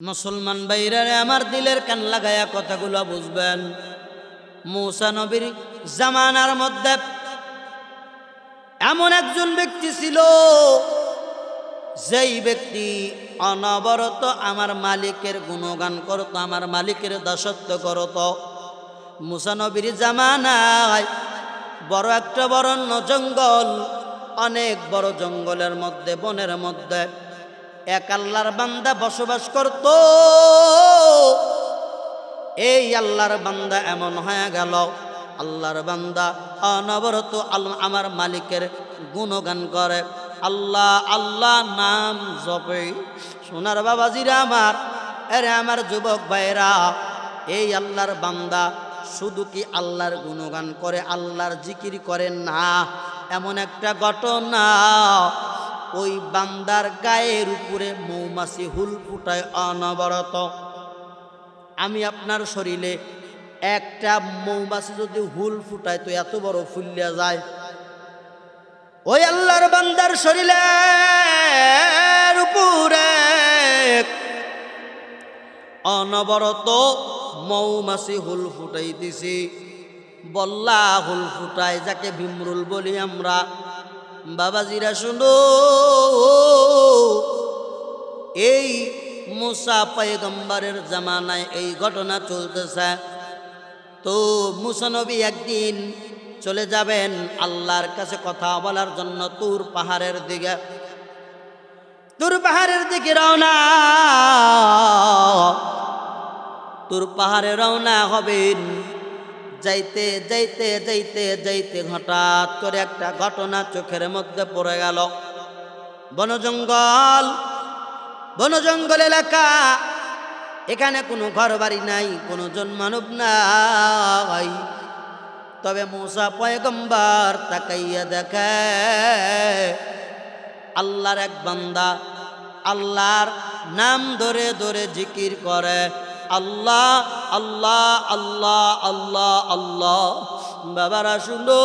মুসলমান বাইরারে আমার দিলের কান লাগায়া কথাগুলো বুঝবেন। মৌসা নবীর জামানার মধ্যে এমন একজন ব্যক্তি ছিল, যেই ব্যক্তি অনবরত আমার মালিকের গুণগান করত, আমার মালিকের দাসত্ব করত। মুসানবীর জামানায় বড় একটা বরণ্য জঙ্গল, অনেক বড় জঙ্গলের মধ্যে, বনের মধ্যে এক আল্লাহর বান্দা বসবাস করত। এই আল্লাহর বান্দা এমন হয়ে গেল, আল্লাহর বান্দা অনবরত আমার মালিকের গুণগান করে। আল্লাহ আল্লাহ নাম জপে। সোনার বাবাজিরা আমার আরে আমার যুবক ভাইরা এই আল্লাহর বান্দা শুধু কি আল্লাহর গুণগান করে, আল্লাহর জিকির করে না, এমন একটা ঘটনা ওই বান্দার গায়ের উপরে মৌমাছি হুল ফুটায় অনবরত। আমি আপনার শরীরে একটা মৌমাছি যদি হুল ফুটায় তো এত বড় ফুলিয়া যায়। ওই আল্লাহর বান্দার শরীরের উপরে অনবরত মৌমাছি হুল ফুটাইতেছি। বল্লা হুল ফুটায়, যাকে ভীমরুল বলি আমরা। বাবাজিরা শুনো। এই মুসা পয়গম্বরের জামানায় এই ঘটনা চলতেছে। তো মুসানবী একদিন চলে যাবেন আল্লাহর কাছে কথা বলার জন্য তুর পাহাড়ের দিকে। তুর পাহাড়ের দিকে রওনা। তুর পাহাড়ে রওনা হবেন যাইতে যাইতে যাইতে যাইতে হঠাৎ করে একটা ঘটনা চোখের মধ্যে পড়ে গেল। বনজঙ্গল বনজঙ্গল এলাকা। এখানে কোনো ঘর বাড়ি নাই, কোনো জন মানব নাই। তবে মূসা পয়গম্বর তাকাইয়া দেখে, আল্লাহর এক বান্দা, আল্লাহর নাম ধরে ধরে জিকির করে। আল্লাহ আল্লাহ আল্লাহ আল্লাহ আল্লাহ। বাবারা শুনো।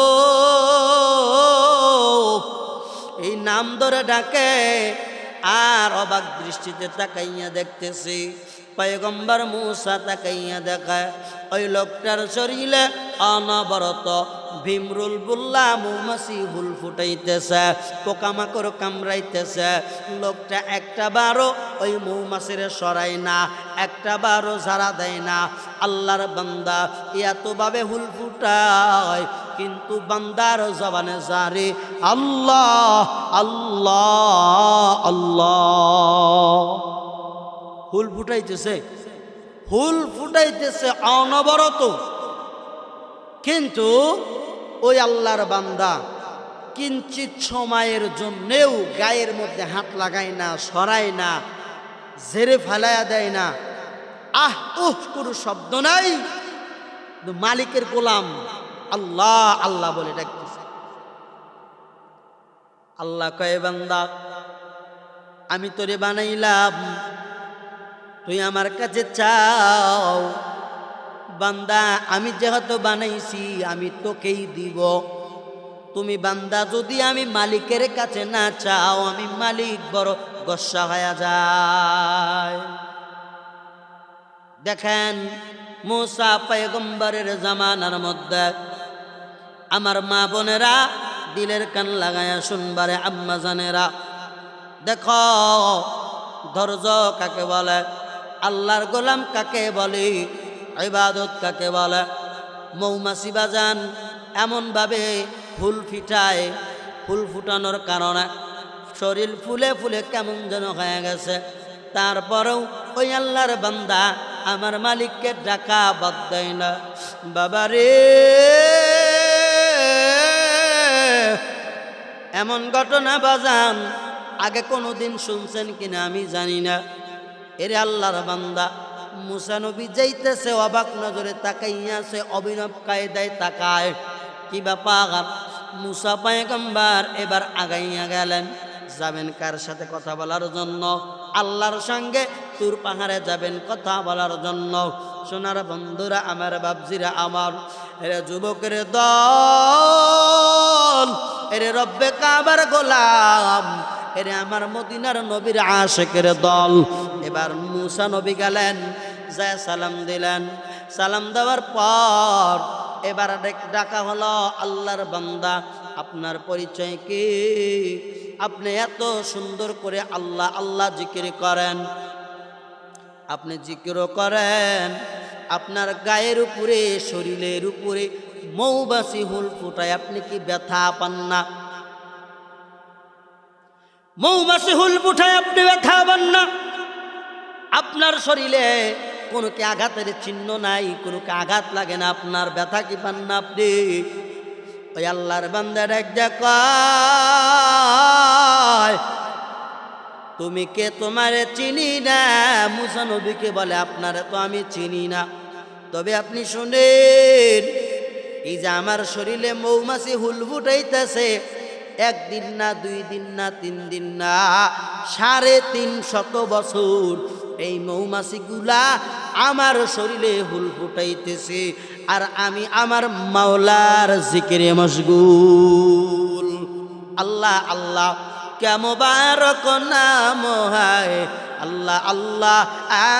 এই নাম ধরে ডাকে, আর অবাক দৃষ্টিতে তাকাইয়া দেখতেছি। পয়গম্বর মূসা তাকাইয়া দেখায়, ওই লোকটার শরীরে অনবরত ভীমরুল বুল্লা মৌমাছি হুল ফুটাইতেছে, পোকামাকড় কামড়াইতেছে। লোকটা একটা বারো ওই মৌমাছির সরাই না, একটা বারো ঝাড়া দেয় না। আল্লাহর বান্দা এতভাবে হুল ফুটায়, কিন্তু বান্দার জবানে জারে, আল্লাহ আল্লাহ আল্লাহ। হুল ফুটাইতেছে হুল ফুটাইতেছে অনবরত। কিন্তু ওই আল্লাহর বান্দা কিঞ্চিত সময়ের জন্যেও গায়ের মধ্যে হাত লাগায় না, সরায় না জেরে ফেলায়া দেয় না। আহ, উহ, কোনো শব্দ নাই। মালিকের গোলাম আল্লাহ আল্লাহ বলে ডাকতেছে। আল্লাহ কয়ে, বান্দা, আমি তোরে বানাইলাম, তুই আমার কাছে চাও। বান্দা, আমি যেহেতু বানাইছি, আমি তোকেই দিব। তুমি বান্দা, যদি আমি মালিকের কাছে না চাও, আমি মালিক বড় গসা হয়ে যায়। দেখেন, মোসা পয়গম্বরের জামানার মধ্যে আমার মা বোনেরা দিলের কান লাগায়া শুনবারে, আম্মা জানেরা, দেখো, ধৈর্য কাকে বলে? আল্লাহর গোলাম কাকে বলে? ইবাদত কাকে বলে? মৌমাছি বাজান এমনভাবে ফুল ফিটায় ফুল ফুটানোর কারণে শরীর ফুলে ফুলে কেমন যেন হয়ে গেছে। তারপরেও ওই আল্লাহর বান্দা আমার মালিককে ডাকা বাদ দেয় না। বাবা রে, এমন ঘটনা বাজান, আগে কোনো দিন শুনছেন কিনা আমি জানি না। এরে আল্লাহর বান্দা মুসানবী যাইতেছে, অবাক নজরে তাকাইয়াছে অভিনব কায়দায় তাকায়। কি ব্যাপার? মুসা পায়ে পায়গম্বার এবার আগাইয়া গেলেন। যাবেন কার সাথে কথা বলার জন্য? আল্লাহর সঙ্গে তুর পাহাড়ে যাবেন কথা বলার জন্য। সোনার বন্ধুরা, আমার বাবজিরা আমার এরে যুবকের দল, এরে রব্বে কাবার গোলাম, এরে আমার মদিনার নবীর আশেকের দল। এবার মুসা নবী গেলেন, যায় সালাম দিলেন। সালাম দেওয়ার পর এবার ডাক- হলো আল্লাহর বান্দা। আপনার পরিচয় কি? আপনি এত সুন্দর করে আল্লাহ আল্লাহ জিকির করেন। আপনি জিকিরও করেন, আপনার গায়ের উপরে, শরীরের উপরে মৌবাসি হুল ফুটায়। আপনি কি ব্যথা পান না? মৌমাছি হুল ফুটায় আপনি ব্যথা পান না? আপনার শরীরে কোনো কি আঘাতের চিহ্ন নাই? কোনো কি আঘাত লাগে না? আপনার ব্যথা কি পান না আপনি? ওই আল্লাহর বান্দার এক কয়, তুমি কে তোমারে চিনি না? মুসা নবীকে বলে, আপনারে তো আমি চিনি না। তবে আপনি শুনেন, এই যে আমার শরীরে মৌমাছি হুল ফুটাইতেছে একদিন না, দুই দিন না, তিন দিন না, সাড়ে তিন শত বছর এই মৌমাছিগুলা আমার শরীরে হুল ফুটাইতেছে আর আমি আমার মাওলার জিকিরে মশগুল। আল্লাহ আল্লাহ কেম মোবারক নাম হায়। আল্লাহ আল্লাহ,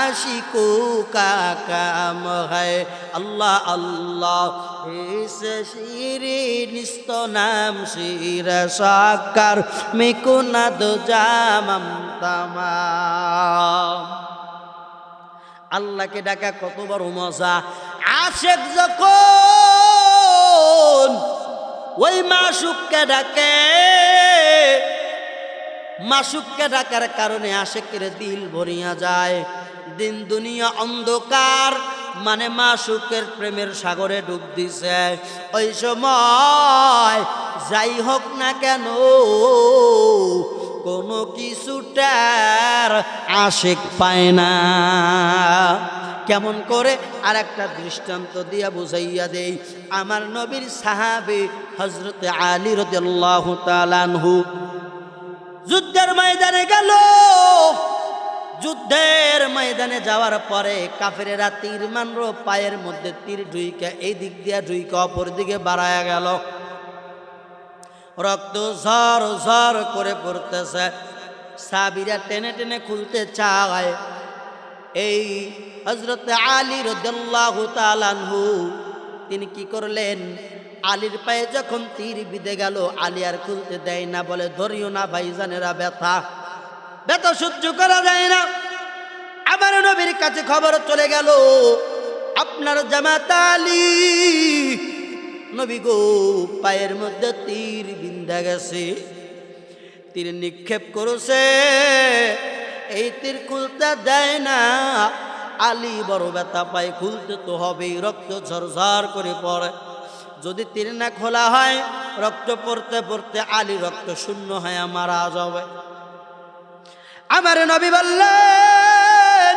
আশিকু কাকাম হায়। আল্লাহ আল্লাহ শিরে নিস্ত নাম শির সাকার। মেকুনাদ জামাম তামা আল্লাহকে ডাকা কত বড় মজা। আশেক যখন ওই মাসুককে ডাকে, মাসুককে ডাকার কারণে আশেকের দিল ভরিয়া যায়। দিন দুনিয়া অন্ধকার মানে মাসুকের প্রেমের সাগরে ডুব দিছে। ওই সময় যাই হোক না কেন কোনো কিছুটার আশেক পায় না। কেমন করে? আর একটা দৃষ্টান্ত দিয়া বুঝাইয়া দেই। আমার নবীর সাহাবি হজরতে আলী রদিয়াল্লাহু তালানহু যুদ্ধের ময়দানে গেল। যুদ্ধের ময়দানে যাওয়ার পরে কাফেরেরা তীর মানর পায়ের মধ্যে তীর ঢুইকা, এই দিক দিয়া ঢুইকা অপর দিকে বাড়ায়া গেল। রক্ত ঝর ঝর করে পড়তেছে। সাবিরা টেনে টেনে খুলতে চায়। এই হজরত আলী রদাল্লাহু তিনি কি করলেন? আলীর পায়ে যখন তীর বিদে গেল, আলী আর খুলতে দেয় না, বলে, ধরিও না ভাইজানেরা, ব্যথা। ব্যথা সহ্য করা যায় না। আমার নবীর কাছে খবর চলে গেল, আপনার জামাত আলী নবী গো, পায়ের মধ্যে তীর বিন্দা গেছে। তীর নিক্ষেপ করেছে, এই তীর খুলতে দেয় না। আলী বড় ব্যথা পায়, খুলতে তো হবেই, রক্ত ঝরঝর করে পড়ে। যদি তীর না খোলা হয়, রক্ত পড়তে পড়তে আলী রক্ত শূন্য হয়ে মারা যাবে। আমার নবী বললেন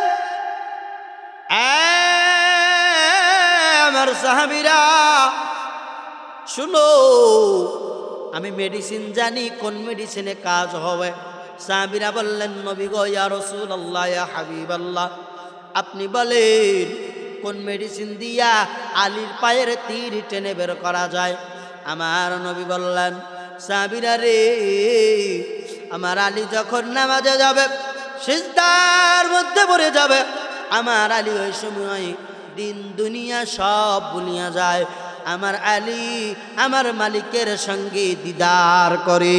আমার সাহাবিরা শুনো, আমি মেডিসিন জানি, কোন মেডিসিনে কাজ হবে। সাহাবিরা বললেন, নবী গো, ইয়া রসুল আল্লাহ ইয়া হাবিব আল্লাহ আপনি বলেন, কোন মেডিসিন দিয়া আলীর পায়ের তীর টেনে বের করা যায়? আমার নবী বললেন, সাহাবিরা রে, আমার আলী যখন নামাজে যাবে, সিজদার মধ্যে পড়ে যাবে। আমার আলী ওই সময় দিন দুনিয়া সব ভুলিয়া যায়। আমার আলী আমার মালিকের সঙ্গে দিদার করে।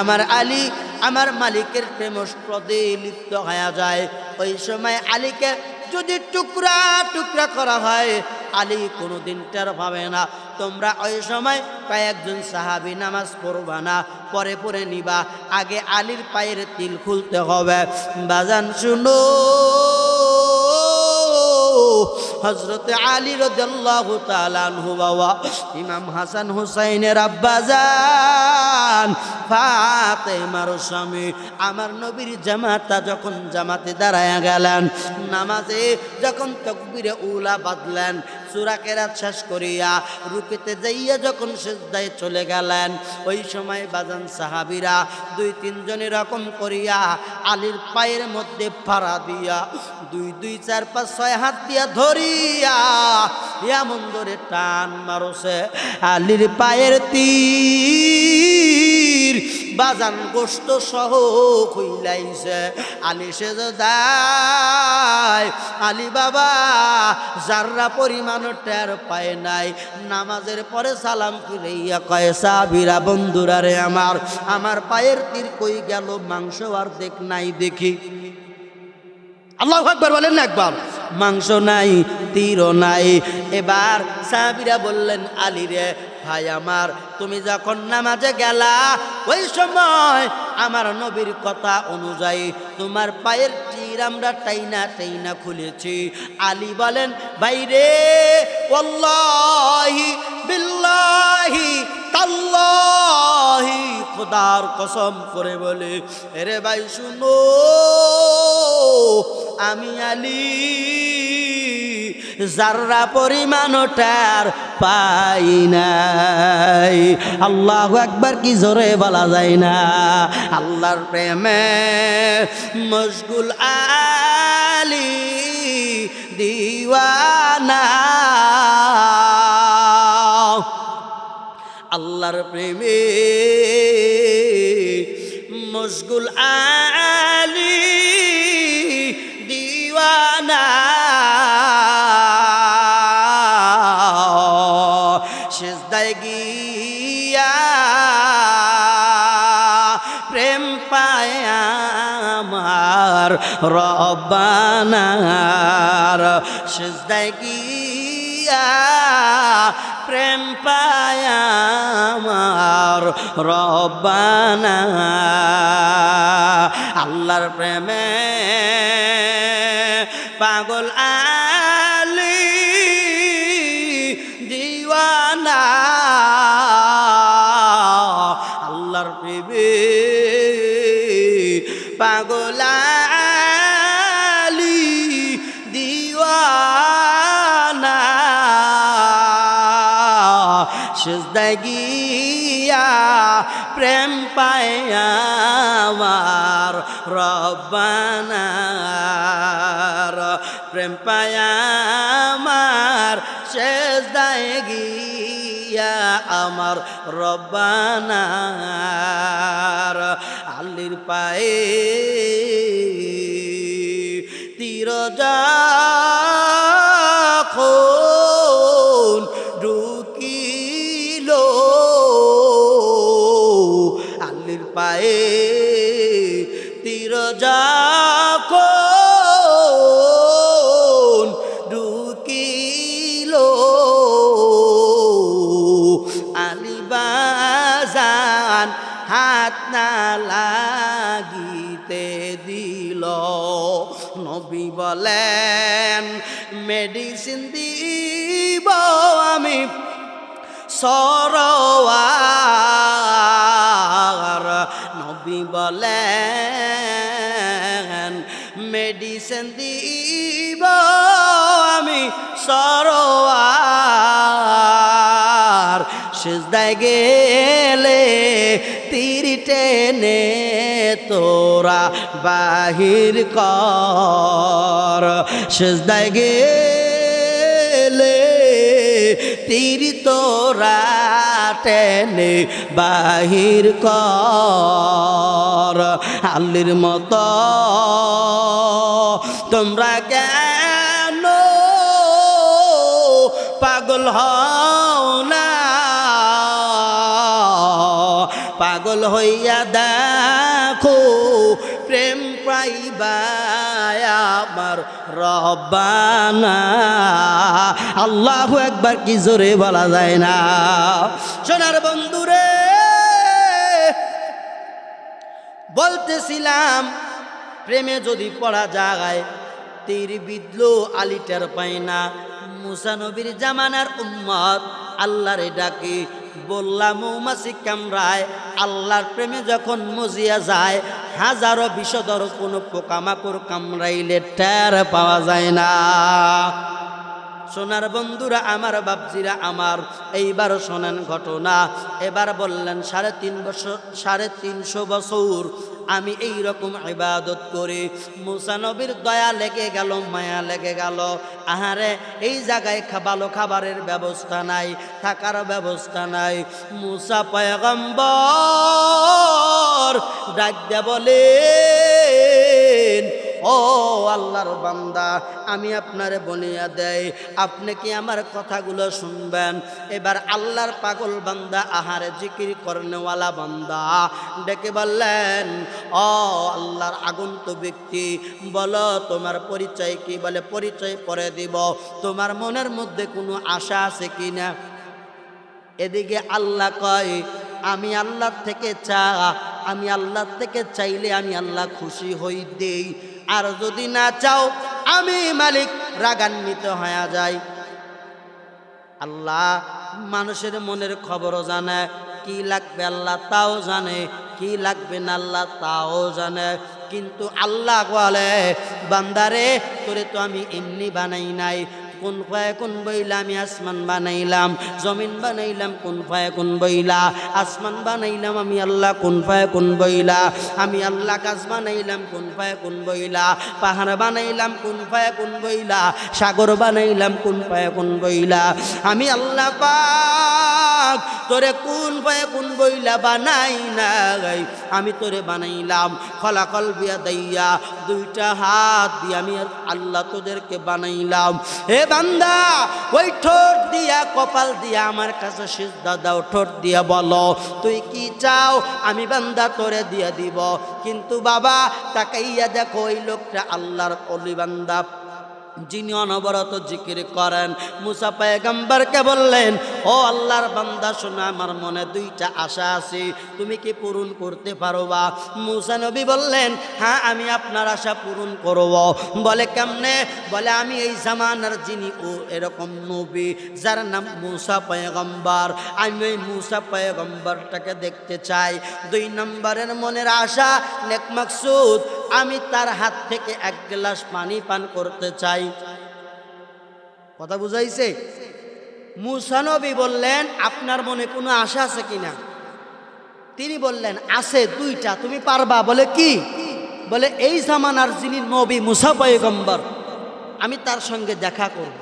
আমার আলী আমার মালিকের প্রেমস্পদে লিপ্ত হয়ে যায়। ওই সময় আলীকে যদি টুকরা টুকরা করা হয়, আলী কোনো দিন টের পাবে না। তোমরা ওই সময় কয়েকজন সাহাবি নামাজ পড়বা না, পরে পরে নিবা। আগে আলীর পায়ের তিল খুলতে হবে। বাজান, শুনো। হজরতে আলী রাহু তালানহু বাবা, ইমাম হাসান হুসাইনের আব্বাজান ফাতেমার স্বামী, আমার নবীর জামাতা যখন জামাতে দাঁড়ায় গেলেন, নামাজে যখন তকবিরে উলা বাঁধলেন সুরা কেরাত শেষ করিয়া রুকিতে যাইয়া যখন সেজদায় চলে গেলেন, ওই সময় বাজান সাহাবিরা দুই তিনজন এরকম করিয়া আলীর পায়ের মধ্যে ফাড়া দিয়া দুই দুই, চার, পাঁচ, ছয় হাত দিয়া ধরিয়া এমন ধরে টান মারছে আলীর পায়ের তীর। বাজান গোস্ত সহ খুইলাইছে। আলী সে আলী বাবা, যাররা পরিমাণ টের পায় নাই, নামাজের পরে সালাম ফিরাইয়া কয় সাবিরা বন্ধুরা রে আমার আমার পায়ের তীর কই গেল? মাংস আর দেখ নাই দেখি। আল্লাহ একবার বলেন না একবার। মাংস নাই, তীরও নাই। এবার সাহাবিরা বললেন, আলী রে ভাই আমার, তুমি যখন নামাজে গেলা, ওই সময় আমার নবীর কথা অনুযায়ী তোমার পায়ের তীর আমরা টাইনা টাইনা খুলেছি। আলী বলেন, বাইরে ওল্লাহি বিল্লাহি, তাল্লাহি, খোদার কসম করে বলে, এরে ভাই, শুনো, আমি আলী। যার্রা পরিমাণ টার পাই নাই। আল্লাহ একবার কি জোরে বলা যায় না। আল্লাহর প্রেমে মশগুল আলী দিওয়ানা। আল্লাহর প্রেমে মশগুল আলী আমার রব্বানার সেজদায় গিয়া প্রেম আমার রব্বানা। আল্লাহর প্রেমে পাগল প্রেম পায় আমার রব্বানার প্রেম পায় আমার সেজদায় গিয়া আমার রব্বানার আল্লির পায়ে তীর বলেন, মেডিসিন দিব আমি সরওয়ার নবী বলেন, মেডিসিন দিব আমি সরওয়ার সেজদায় গেলে তীর টেনে তোরা বাহির কর। সেজদায় গেলে তীর তোরা টেনে বাহির কর। আল্লির মতো তোমরা কেন পাগল হও না? পাগল হইয়া দেখো আমার রব্বানা। আল্লাহ একবার কি জোরে বলা যায় না? সোনার বন্ধুরে, বলতেছিলাম, প্রেমে যদি পড়া যায়, তীর বিদ্লো আলিটার পায় না মুসানবীর জামানার উম্মত, আল্লাহরে ডাকে বললাম, মৌমাছি কামড়ায়, আল্লাহর প্রেমে যখন মজিয়া যায়, হাজারো বিষদর কোনো পোকামাকড় কামড়াইলে টের পাওয়া যায় না। সোনার বন্ধুরা, আমার বাপজিরা, আমার এইবার শোনেন ঘটনা। এবার বললেন, সাড়ে তিন বছর, সাড়ে তিনশো বছর আমি এই রকম ইবাদত করি। মুসানবীর দয়া লেগে গেল, মায়া লেগে গেল। আহারে, এই জায়গায় খাবালো খাবারের ব্যবস্থা নাই, থাকার ব্যবস্থা নাই। মুসা পয়গম্বর ডাক বলেন ও আল্লাহর বান্দা, আমি আপনারে বলিয়া দেই। আপনি কি আমার কথাগুলো শুনবেন? এবার আল্লাহর পাগল বান্দা আহারে জিকির করনেওয়ালা বান্দা ডেকে বললেন, ও আল্লাহর আগন্ত ব্যক্তি, বলো তোমার পরিচয় কি? বলে, পরিচয় পরে দিব। তোমার মনের মধ্যে কোনো আশা আছে কি না? এদিকে আল্লাহ কয়, আমি আল্লাহ থেকে চা, আমি আল্লাহ থেকে চাইলে আমি আল্লাহ খুশি হই দেই। আর যদি না চাও, আমি মালিক, রাগান্বিত হয়ে যাই। আল্লাহ মানুষের মনের খবরও জানে, কি লাগবে আল্লাহ তাও জানে, কি লাগবে না আল্লাহ তাও জানে। কিন্তু আল্লাহ বলে, বান্দারে, তোরে তো আমি এমনি বানাই নাই। কোন ফায় কোন বইলা আমি আসমান বানাইলাম? জমিন বানাইলাম, কোন ফায় কোন বইলা? আসমান বানাইলাম আমি আল্লাহ, কোন ফায় কোন বইলা? আমি আল্লাহ কাজ বানাইলাম, কোন ফায় কোন বইলা? পাহাড় বানাইলাম, কোন ফায় কোন বইলা? সাগর বানাইলাম, কোন ফায় কোন বইলা? আমি আল্লাহ পাক তোরে কোন ফায় কোন বইলা বানাই নাই? আমি তোরে বানাইলাম খলাকল বিয়া দাইয়া, দুইটা হাত দিয়ে আমি আল্লাহ তোদেরকে বানাইলাম। হে বান্দা, ওই ঠোঁট দিয়া, কপাল দিয়া, আমার কাছে সিদ্ধা দাও, ঠোঁট দিয়া বলো, তুই কি চাও? আমি বান্দা তোরে দিয়ে দিব। কিন্তু বাবা, তাকাইয়া দেখো, ওই লোকটা আল্লাহর অলি বান্দা। যিনি অনবরত জিকির করেন। মুসা পায়গাম্বারকে বললেন, ও আল্লাহর বান্দা, শোনা, আমার মনে দুইটা আশা আছে। তুমি কি পূরণ করতে পারো বা মুসা নবী বললেন হ্যাঁ আমি আপনার আশা পূরণ করব। বলে, কেমনে? বলে, আমি এই জামানার যিনি ও এরকম নবী, যার নাম মুসা পয়গম্বর। আমি ওই মুসা পয়গম্বরটাকে দেখতে চাই। দুই নম্বরের মনের আশা, নেক আমি তার হাত থেকে এক গ্লাস পানি পান করতে চাই। কথা বুঝাইছে? মুসানবী বললেন, আপনার মনে কোনো আশা আছে কিনা? তিনি বললেন, আছে দুইটা, তুমি পারবা। বলে কি? বলে, এই জামানার যিনি নবী মুসা পয়গম্বর, আমি তার সঙ্গে দেখা করব।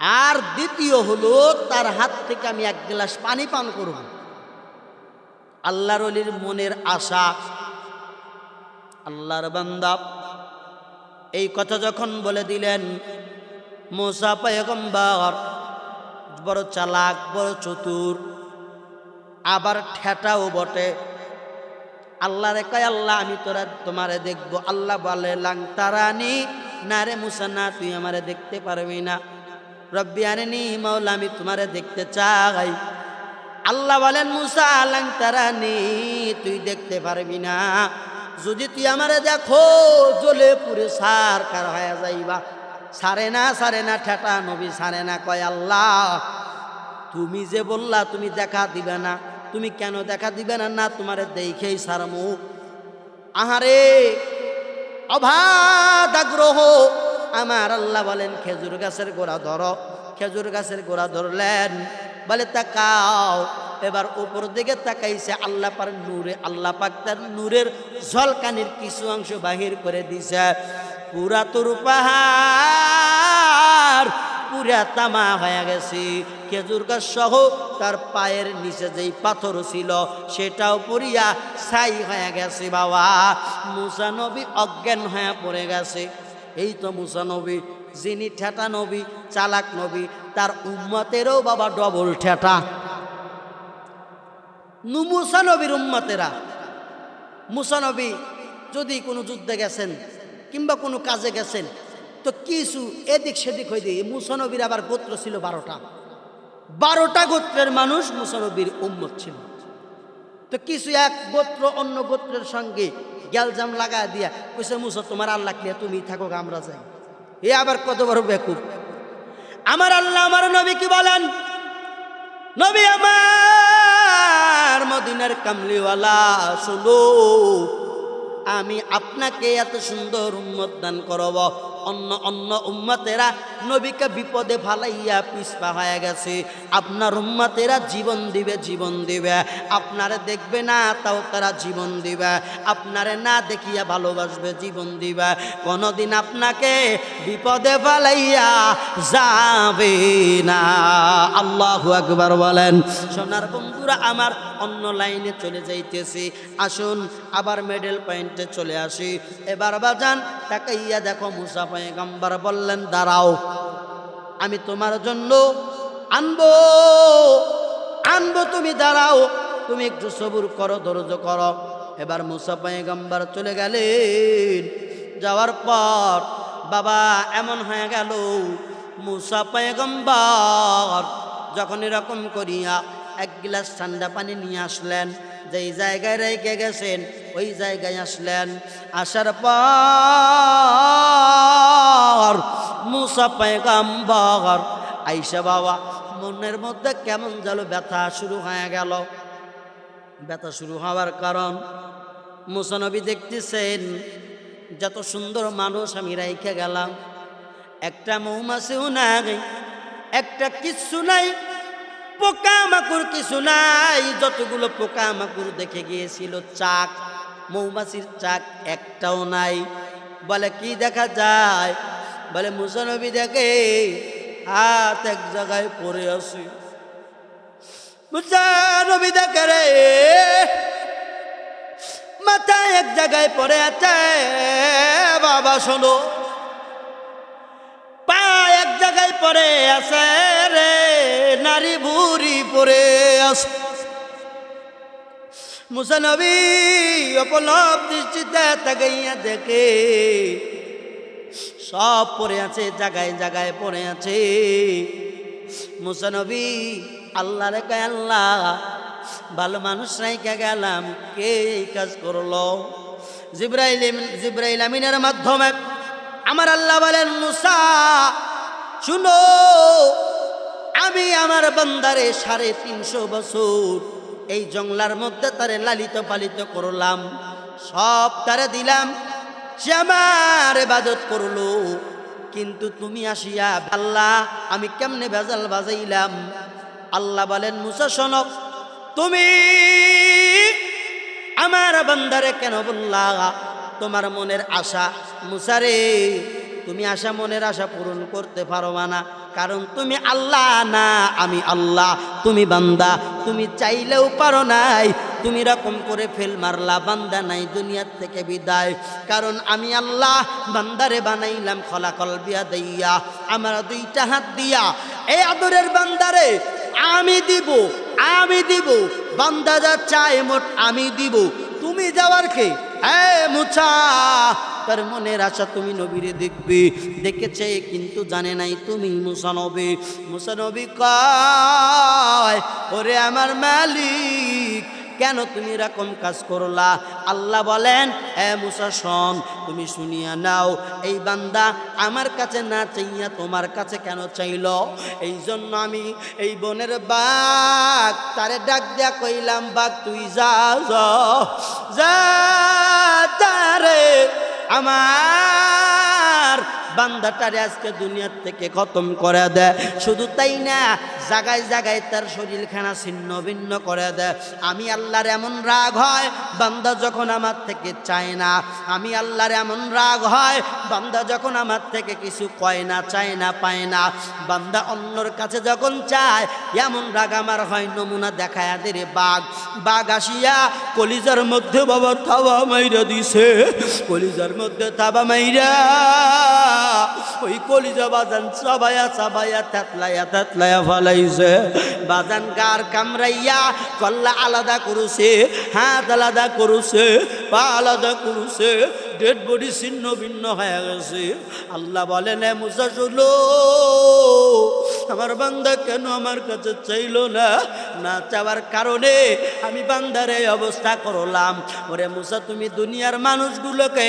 আর দ্বিতীয় হলো, তার হাত থেকে আমি এক গ্লাস পানি পান করব। আল্লাহর অলির মনের আশা আল্লাহর বান্দা। এই কথা যখন বলে দিলেন, মোসা পয়গম্বর, বড় চালাক, বড় চতুর, আবার ঠেটাও বটে। আল্লাহ রে কয় আল্লাহ, আমি তোরা তোমারে দেখব। আল্লাহ বলে লাং তারানি না রে মুসা, না, তুই আমারে দেখতে পারবি না। রব্বি আনেনি মাওলা, আমি তোমারে দেখতে চাই। আল্লাহ বলেন, মুসা লাং তারানি তুই দেখতে পারবি না। যদি তুই আমারে দেখো জ্বলে পুরে সার কার হয়ে যাইবা। সারে না সারে না, ঠেটা নবী সারে না, কয় আল্লাহ, তুমি যে বললা তুমি দেখা দিবে না। তুমি কেন দেখা দিবে না? না, তোমারে দেখেই সার মুখ আহারে, অবাধ আগ্রহ। আমার আল্লাহ বলেন, খেজুর গাছের গোড়া ধরো। খেজুর গাছের গোড়া ধরলেন। বলে, তাকাও। এবার উপর দিকে তাকাইছে, আল্লাহ পার নূরে, আল্লাহ পাক তার নূরের ঝলকানির কিছু অংশ বাহির করে দিছে। পুরা তোর পাহাড় পুরা তামা হয়ে গেছে। খেজুর গাছ সহ তার পায়ের নিচে যেই পাথর ছিল, সেটাও পড়িয়া ছাই হয়ে গেছে বাবা। মুসা নবী অজ্ঞান হয়ে পড়ে গেছে। এই তো মুসা নবী, যিনি ঠেটা নবী, চালাক নবী, তার উম্মতেরও বাবা ডবল ঠেটা। নু মুসা নবীর উম্মতেরা। মুসা নবী যদি কোনো যুদ্ধে গেছেন কিংবা কোনো কাজে গেছেন, তো কিছু এদিক সেদিক হয়ে দিয়ে মুসানবীর আবার গোত্র ছিল বারোটা। বারোটা গোত্রের মানুষ মুসানবীর উম্মত ছিল। তো কিছু এক গোত্র অন্য গোত্রের সঙ্গে গ্যালজাম লাগা দিয়া কইসে মুসা, তোমার আল্লাহ ক্লিয়া তুমি থাকো আমরা যাই। এ আবার কত বড় বেকুব। আমার আল্লাহ, আমার নবী কি বলেন? নবী আমার মদিনার কামলিওয়ালা শুনো আমি আপনাকে এত সুন্দর উম্মত দান করব। অন্য অন্য উম্মতেরা নবীকে বিপদে ফালাইয়া পিসপা হয়ে গেছে। আপনার উম্মতেরা জীবন দিবে জীবন দিবে। আপনারে দেখবে না, তাও তারা জীবন দিবে। আপনারে না দেখিয়া ভালোবাসবে, জীবন দিবে। কোনোদিন আপনাকে বিপদে ফালাইয়া যাবে না। আল্লাহ আকবার বলেন। সোনার বন্ধুরা, আমার অন্য লাইনে চলে যাইতেছি। আসুন, আবার মেডেল পয়েন্টে চলে আসি। এবার বাজান, তাকাইয়া দেখো মুসা পয়গম্বর বললেন, দাঁড়াও, আমি তোমার জন্য আনব আনব তুমি, দাঁড়াও, তুমি একটু সবুর করো, ধৈর্য করো। এবার মুসা পয়গম্বর চলে গেলেন। যাওয়ার পর বাবা এমন হয়ে গেল, মুসা পয়গম্বর যখন এরকম করিয়া এক গ্লাস ঠান্ডা পানি নিয়ে আসলেন। যেই জায়গায় রেখে গেছেন, ওই জায়গায় আসলেন। আসার পর মুসা পয়গম্বর আইসা বাবা মনের মধ্যে কেমন যেন ব্যথা শুরু হয়ে গেল। ব্যথা শুরু হওয়ার কারণ মুসানবী দেখতেছেন, যত সুন্দর মানুষ আমি রাইখে গেলাম। একটা মৌমাছিও নাই, একটা কিচ্ছু নাই পোকা মাকুর কিছু নাই। যতগুলো পোকা মাকুর দেখে গিয়েছিল, চাক, মৌমাছির চাক একটাও নাই। বলে, কি দেখা যায়? বলে মুসানবী দেখে হাত এক জায়গায় পড়ে আসি মুসানবী দেখে রে মাথা এক জায়গায় পড়ে আছে। বাবা, শোনো। পা এক জায়গায় পড়ে আছে রে, নারী ভুরি পড়ে আছে। মুসানবী অপলব দৃষ্টিতে তাকাইয়া দেখে, সব পড়ে আছে, জায়গায় জায়গায় পড়ে আছে। মুসানবী আল্লাহ রে আল্লাহ, ভালো মানুষ রাইকা গেলাম, কে কাজ করল? জিব্রাইল জিব্রাইল আমিনের মাধ্যমে আমার আল্লাহ বলেন, মুসা, শুনো, আমি আমার বান্দারে সাড়ে তিনশো বছর এই জংলার মধ্যে তারে লালিত পালিত করলাম। সব তারে দিলাম, সে আমার এবাদত করল। কিন্তু তুমি আসিয়া, আল্লাহ, আমি কেমনে ভেজাল বাজাইলাম? আল্লাহ বলেন, মুসা শোনক তুমি আমার বান্দারে কেন বললা? তোমার মনের আশা মুসারে, তুমি আশা মনের আশা পূরণ করতে পারো না? কারণ তুমি আল্লাহ না, আমি আল্লাহ। তুমি বান্দা, তুমি চাইলেও পারো নাই। তুমি রকম করে ফেল মারলা, বান্দা নাই দুনিয়ার থেকে বিদায়। কারণ আমি আল্লাহ, বান্দারে বানাইলাম খলাকল বিয়া দইয়া আমার দুইটা হাত দিয়া এই আদরের বান্দারে, আমি দিব আমি দিব। বান্দা যা চায় মোট আমি দিব। তুমি যাওয়ার কে? মুছা, তার মনের আশা তুমি নবীরে দেখবে, দেখেছে কিন্তু জানে নাই তুমি মুসানবী মুসানবী কয়, ওরে আমার মালিক কেন তুমি এরকম কাজ করলা? আল্লাহ বলেন এ মুসা শোন তুমি শুনিয়া নাও এই বান্দা আমার কাছে না চাইয়া তোমার কাছে কেন চাইল? এই জন্য আমি এই বনের বাঘ তারে ডাক দিয়া কইলাম বাঘ তুই যা যা, যা তারে আমার বান্দাটারে আজকে দুনিয়ার থেকে খতম করে দেয় শুধু তাই না, জাগায় জাগায় তার শরীরখানা ছিন্ন ভিন্ন করে দেয় আমি আল্লাহর এমন রাগ হয়, বান্দা যখন আমার থেকে চায় না। আমি আল্লাহর এমন রাগ হয়, বান্দা যখন আমার থেকে কিছু কয় না, চায় না, পায় না। বান্দা অন্যর কাছে যখন চায়, এমন রাগ আমার হয়, নমুনা দেখায় রে বাঘ। বাঘ আসিয়া কলিজার মধ্যে বাবা থাবা মাইরা দিছে। কলিজার মধ্যে থাবা মাইরা ওই কলিজা বাজান চাবায়া চাবায়া তেতলায়া তেতলায়া ফলাইছে। বাজান গার কামড়াইয়া কল্লা আলাদা করুছে, হাত আলাদা করুছে, পা আলাদা করুছে, ডেড বডি ছিন্ন ভিন্ন হয়ে গেছে। আল্লাহ বলেন, "এ মুসা শুলো আমার বান্দা কেন আমার কাছে চাইল না? না চাওয়ার কারণে আমি বান্দার এই অবস্থা করলাম। ওরে মুসা, তুমি দুনিয়ার মানুষগুলোকে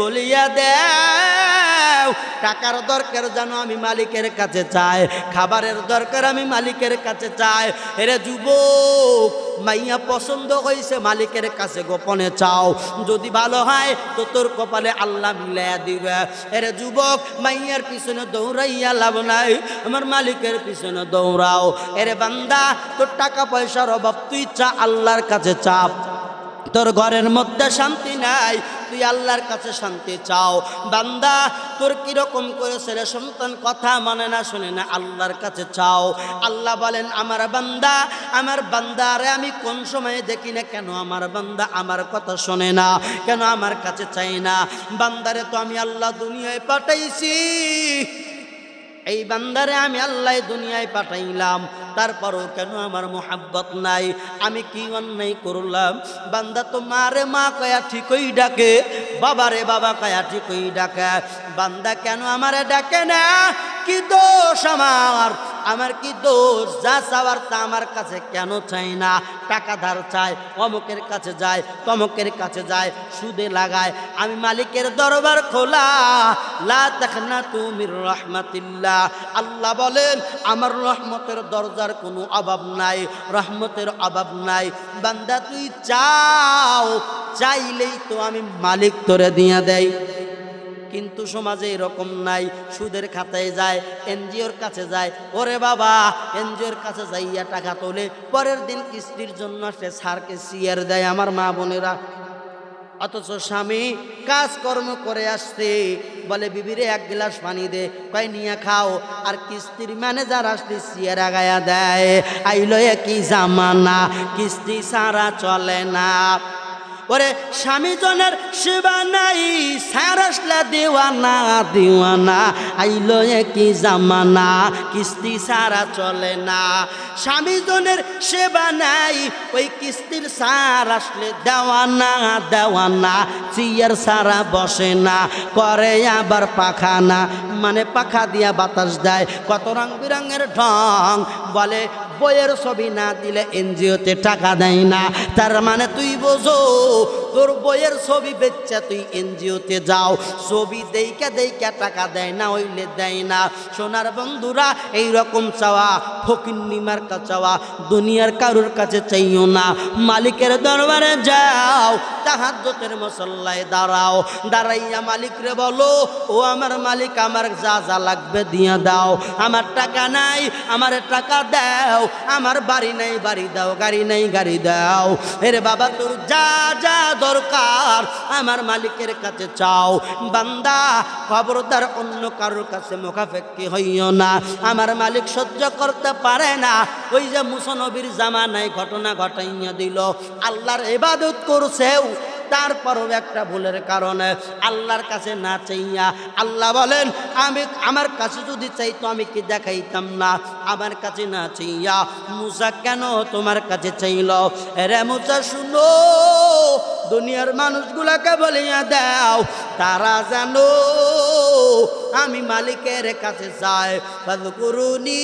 বলিয়া দেও। টাকার দরকার জানো আমি মালিকের কাছে চাই, খাবারের দরকার আমি মালিকের কাছে চাই। এরে যুবক মাইয়া পছন্দ হয়েছে মালিকের কাছে গোপনে চাও। যদি ভালো হয়, তো তোর কপালে আল্লাহ মিলাইয়া দিবে। এরে যুবক, মাইয়ার পিছনে দৌড়াইয়া লাভ নাই। আমার মালিকের পিছনে দৌড়াও। এরে বান্দা, তোর টাকা পয়সার অভাব, তুই চা আল্লাহর কাছে চাপ। তোর ঘরের মধ্যে শান্তি নাই। তুই আল্লাহর কাছে শান্তি চাও। বান্দা, তোর কীরকম করে ছেলে সন্তান কথা মানে না শুনে না আল্লাহর কাছে চাও? আল্লাহ বলেন, আমার বান্দা, আমার বান্দারে আমি কোন সময়ে দেখি না কেন আমার বান্দা আমার কথা শোনে না, কেন আমার কাছে চাই না? বান্দারে তো আমি আল্লাহ দুনিয়ায় পাঠাইছি। এই বান্দারে আমি আল্লাহ দুনিয়ায় পাঠাইলাম, তারপরও কেন আমার মোহাব্বত নাই? আমি কি অন্যায় করলাম? বান্দা তো মারে মা কয়া ঠিকই ডাকে, বাবারে বাবা কয়া ঠিকই ডাকে। বান্দা কেন আমারে ডাকে না? কি দোষ আমার? আমার কি দোষ? যা চাওয়ার তা আমার কাছে কেন চাই না? টাকা ধার চায়, অমুকের কাছে যায়, তমকের কাছে যায়, সুদে লাগায়। আমি মালিকের দরবার খোলা। লা দেখনা তুমি রহমাতিল্লাহ আল্লাহ বলেন, আমার রহমতের দরজার কোনো অভাব নাই, রহমতের অভাব নাই। বান্দা, তুই চাও, চাইলেই তো আমি মালিক তোরে দিয়া দেয় কিন্তু সমাজে এরকম নাই, সুদের খাতায় যায়, এনজিওর কাছে যায়। ওরে বাবা, এনজিওর কাছে যাইয়া টাকা তোলে, পরের দিন কিস্তির জন্য সে সারকে সিয়ার দেয় আমার মা বোনেরা। অথচ স্বামী কাজকর্ম করে আসছে বলে, বিবিরে, এক গ্লাস পানি দে। কয়, নিয়ে খাও। আর কিস্তির ম্যানেজার আসলে সিয়ারা গায়া দেয়, আইলো কি জামানা, কিস্তি সারা চলে না। ওরে স্বামী জনের সেবা নাই সারাসলা দেওয়ানা দেওয়ানা, আইলো কি জামানা, কিস্তি সারা চলে না। স্বামী জনের সেবা নাই, ওই কিস্তির সার আসলে দেওয়ানা দেওয়ানা, চিয়ার সারা বসে না, করে আবার পাখানা মানে পাখা দিয়া বাতাস দেয়, কত রং বিরঙের ঢং, বলে বইয়ের ছবি না দিলে এনজিওতে টাকা দেয় না। তার মানে তুই বোঝো তোর বইয়ের ছবি বেচা, তুই এনজিওতে যাও। ছবি দেইকা দেইকা টাকা দেয় না, হইলে দেয় না। সোনার বন্ধুরা এই রকম চাওয়া নিমার কা চাওয়া, দুনিয়ার কারুর কাছে চাইও না। মালিকের দরবারে যাও তাহাজ্জতের মসল্লায় দাঁড়াও। দাঁড়াইয়া মালিকরে বলো, ও আমার মালিক, আমার যা যা লাগবে দিয়া দাও। আমার টাকা নাই, আমার টাকা দাও। আমার বাড়ি নাই, বাড়ি দাও, গাড়ি নাই, গাড়ি দাও। এরে বাবা, তোর যা যা দরকার। আমার মালিকের কাছে চাও। বান্দা, খবরদার অন্য কারোর কাছে মুখাফেক্ষি হইও না। আমার মালিক সহ্য করতে পারে না। ওই যে মুসনবীর জামানায় ঘটনা ঘটাইয়া দিল। আল্লাহর এবাদত করছেও তারপরও একটা ভুলের কারণে আল্লাহর কাছে না চাইয়া আল্লাহ বলেন, আমি, আমার কাছে যদি চাইতো আমি কি দেখাইতাম না? আমার কাছে না চাইয়া মুসা কেন তোমার কাছে চাইল? রে মুসা, শুনো, দুনিয়ার মানুষগুলাকে বলিয়া দাও, তারা জানো, আমি মালিকের কাছে যাই। ফাদকুরুনি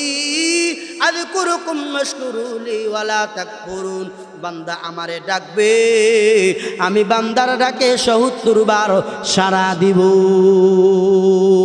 আযকুরুকুম মাশকুরুলি ওয়ালা তাকফুরুন। বান্দা আমারে ডাকবে আমি বান্দার ডাকে সহুত্তর বার সারা দিব।